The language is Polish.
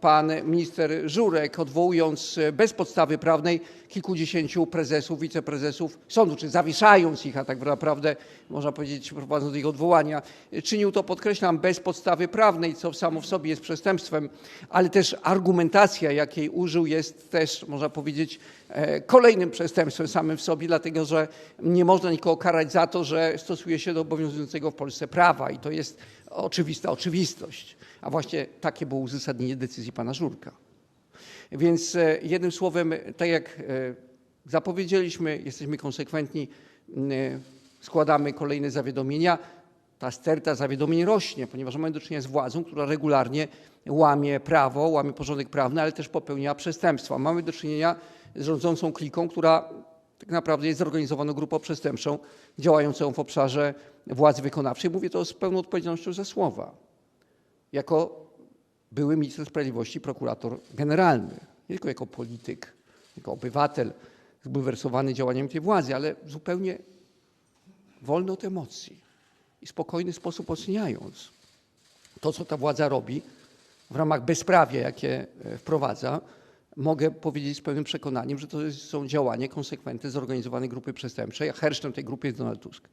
pan minister Żurek, odwołując e, bez podstawy prawnej kilkudziesięciu prezesów, wiceprezesów sądu, czy zawieszając ich, a tak naprawdę można powiedzieć, prowadząc ich odwołania. Czynił to, podkreślam, bez podstawy prawnej, co samo w sobie jest przestępstwem, ale też argumentacja, jakiej użył, jest też, można powiedzieć, e, kolejnym przestępstwem samym w sobie, dlatego że nie można nikogo karać za to, że stosuje się do obowiązującego w Polsce prawa i to jest oczywista oczywistość. A właśnie takie było uzasadnienie decyzji pana Żurka. Więc e, jednym słowem, tak jak e, zapowiedzieliśmy, jesteśmy konsekwentni, e, składamy kolejne zawiadomienia. Ta sterta zawiadomień rośnie, ponieważ mamy do czynienia z władzą, która regularnie łamie prawo, łamie porządek prawny, ale też popełnia przestępstwa. Mamy do czynienia z rządzącą kliką, która tak naprawdę jest zorganizowaną grupą przestępczą działającą w obszarze władzy wykonawczej. Mówię to z pełną odpowiedzialnością za słowa. Jako były minister sprawiedliwości, prokurator generalny, nie tylko jako polityk, jako obywatel zbulwersowany działaniem tej władzy, ale zupełnie wolny od emocji i spokojny sposób oceniając to, co ta władza robi w ramach bezprawia, jakie e, wprowadza, mogę powiedzieć z pełnym przekonaniem, że to są działania konsekwentne zorganizowanej grupy przestępczej, a hersztem tej grupy jest Donald Tusk.